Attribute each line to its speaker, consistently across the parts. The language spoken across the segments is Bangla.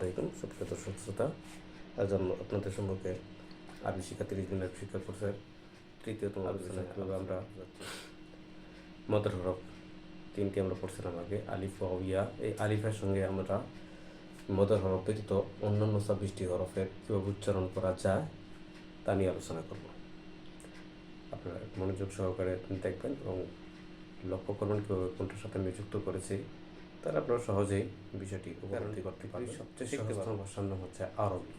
Speaker 1: আলাইকুম সুপ্রিয় দর্শক শ্রোতা। আজ আপনাদের সম্পর্কে আরবি শিক্ষা তিরিশ দিনের শিক্ষা কোর্সের তৃতীয়তম আলোচনা কীভাবে আমরা মদর হরফ তিনটি আমরা পড়ছিলাম আগে আলিফ ইয়া। এই আলিফের সঙ্গে আমরা মদর হরফ ব্যতীত অন্যান্য ছাব্বিশটি হরফের কীভাবে উচ্চারণ করা যায় তা নিয়ে আলোচনা করব। আপনারা মনোযোগ সহকারে দেখবেন এবং লক্ষ্য করবেন কীভাবে কোনটার সাথে আমি যুক্ত করেছি। তাহলে আপনারা সহজেই বিষয়টি উপলব্ধি করতে পারবেন। সবচেয়ে সহজতম ভাষার নাম হচ্ছে আরবি।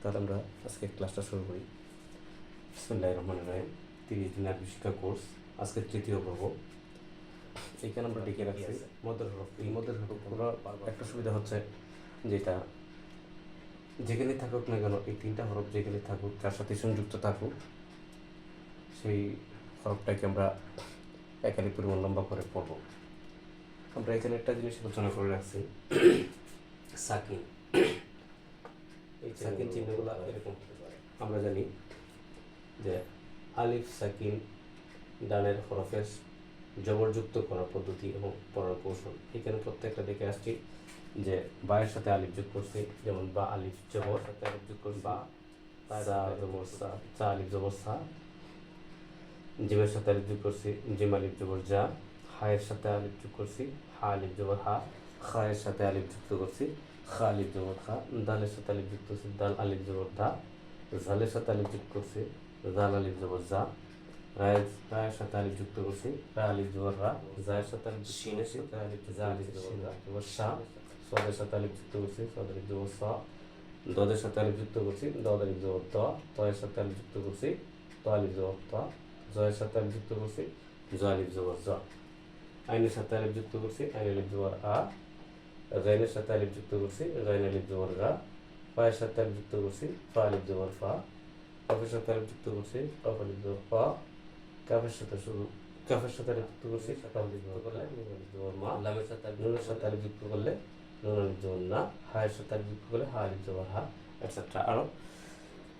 Speaker 1: তাহলে আমরা আজকে ক্লাসটা শুরু করি। বিসমুল্লাহ রহমান রাহিম। তিরিশ দিন আরবি শিক্ষা কোর্স আজকে তৃতীয় পর্ব। এখানে আমরা ডেকে রাখছি মদের হরফ এই মদের হরফগুলো একটা সুবিধা হচ্ছে যেটা যেখানে থাকুক না কেন এই তিনটা হরফ যেখানে থাকুক যার সাথে সংযুক্ত থাকুক সেই হরফটাকে আমরা একাধিক পরিমাণ লম্বা করে পড়ব। আমরা এখানে একটা জিনিস আলোচনা করে রাখছি। সাকিন। এই সাকিন চিহ্নগুলো এরকম হতে পারে। আমরা জানি যে আলিফ সাকিন ডানের হরফেস জবরযুক্ত করার পদ্ধতি এবং পড়ার কৌশল। এখানে প্রত্যেকটা দেখে আসছি যে বায়ের সাথে আলিফ যোগ করছি যেমন বা আলিফ জবর সাথে আলিফ যোগ করছি। বা সা জবর সা চা আলিফ জবর সা। জিমের সাথে আলিফ যোগ করছি জিম আলিফ জবর যা হায়ের সাথে আলিফ যোগ করছি হা আলিফ জবর হা খায়ের সাথে আলিফ যুক্ত করছি খা আলিফ জবর খা দালের সাথে আলিফ যুক্ত করছি দাল আলিফ জবর দা ঝালের সাথে আলিফ যুক্ত করছি জাল আলিফ জবর যা রায়ের রায়ের সাথে আলিফ যুক্ত করছি রা আলিফ জবর রা জায়ের সাথে আলিফ শিনের সাথে আলিফ যা আলিফ জবর যা জবর শা সদের সাথে আলিফ যুক্ত করছি সদ আলিফ জবর সা দদের সাথে আলিফ যুক্ত করছি দদ আলিফ জবর ত তয়ের সাথে আলিফ যুক্ত করছি ত আলিফ জবর ত জয়ের সাথে আলিফ যুক্ত করছি জ আলিফ জবর জ আইনের সাথে আলিফ যুক্ত করছি আইন আলিফ জোয়ার আ গাইনের সাথে আলিফ যুক্ত করছি গাইন আলিফ জবর গা ফায়ের সাথে আলিফ যুক্ত করছি ফা আলিফ জবর ফা কফের সাথে আলিফ যুক্ত করছি কফ আলিফ জবর ফা কাফের সাথে শুরু কাফের সাথে আলিফ যুক্ত করছি কাফ আলিফ জবর করলে আলিফ জবর মা লামের সাথে নুনের সাথে আলিফ যুক্ত করলে নুন আলিফ জবর না হায়ের সাথে আলিফ যুক্ত করলে হা আলিফ জবর হা এটসেট্রা আরও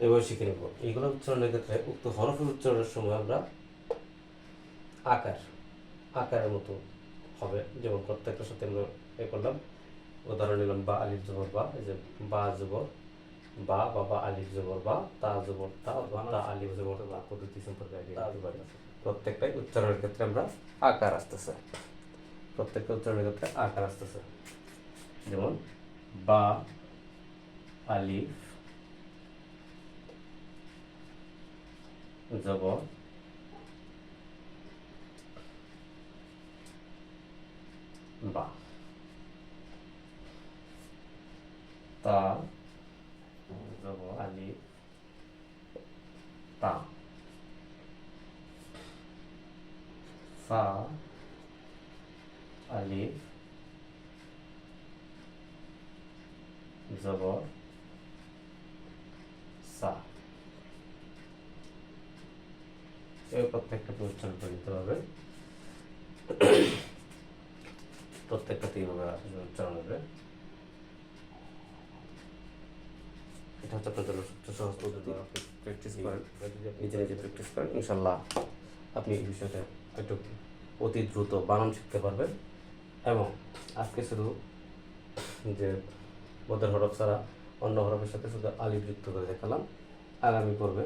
Speaker 1: এবার শিখে নেব। এইগুলো উচ্চারণের ক্ষেত্রে উক্ত হরফের উচ্চারণের সময় আমরা আকার আকারের মতো হবে। যেমন প্রত্যেকটার সাথে আমরা এ করলাম। উদাহরণ নিলাম, বা আলিফ জবর বা, এই যে বা জবর, বা বাবা আলিফ জবর, বা, তা জবর, তা, বা, তা, আলিফ জবর তা পদ্ধতি সম্পর্কে। প্রত্যেকটাই উচ্চারণের ক্ষেত্রে আমরা আকার আসতেছে। প্রত্যেকটা উচ্চারণের ক্ষেত্রে আকার আসতেছে। যেমন, বা, আলিফ, জবর বা তা জবর আলিফ তা ফা আলিফ জবর সা এই প্রত্যেকটা উচ্চারণ করে দিতে হবে। প্রত্যেকটাতে এইভাবে আসলে উচ্চারণ হবে এটা হচ্ছে আপনার জন্য সবচেয়ে সহজ পদ্ধতি প্র্যাকটিস করেন নিজে নিজে প্র্যাকটিস করেন ইনশাল্লাহ আপনি এই বিষয়টা একটু অতি দ্রুত বানান শিখতে পারবেন এবং আজকে শুধু যে মদের হরফ ছাড়া অন্য হরফের সাথে শুধু আলিফ যুক্ত করে দেখালাম আগামী পর্বে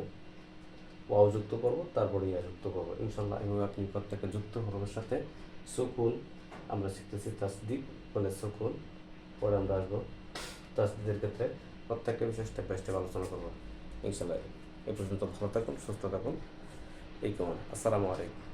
Speaker 1: ওয়াও যুক্ত করব তারপরে ইয়া যুক্ত করব ইনশাল্লাহ এভাবে আপনি প্রত্যেকটা যুক্ত হরফের সাথে সুকুন আমরা শিখতেছি তাসদিক মানে সুকুন। পরে আমরা আসব তাসদিদের ক্ষেত্রে। প্রত্যেকটা বিষয় স্টেপ বাই স্টেপ আলোচনা করব। ইনশাল্লাহ এ পর্যন্ত ভালো থাকুন, সুস্থ থাকুন। এই কেমন? আসসালামু আলাইকুম।